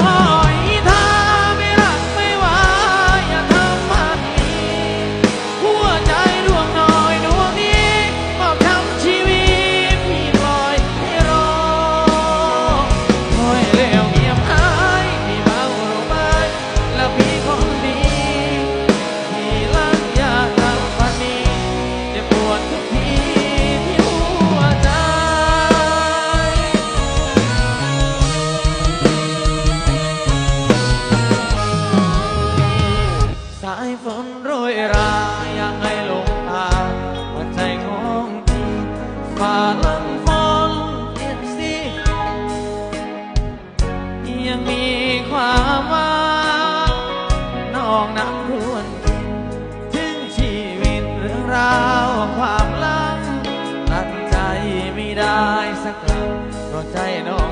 พ่อยถ้าไม่รักไม่ว่าอย่าทำมันนี้หัวใจดวงน้อยดวงนี้มอบทั้งชีวิตพี่ปล่อยให้รอคอยเลี้ยวเงียบหายพี่เมาลงไปแล้วพี่คนดีที่ลังอยาทำวันนี้เจ็บปวดายฝนโรยรายังให้ลงตาหัวใจของพี่ฝ่าลำฝนเอ็นซียังมีความหวังนองน้ำทวนกินถึงชีวิตเรื่องราวความลังตัดใจไม่ได้สักครั้งเพราะใจน้อ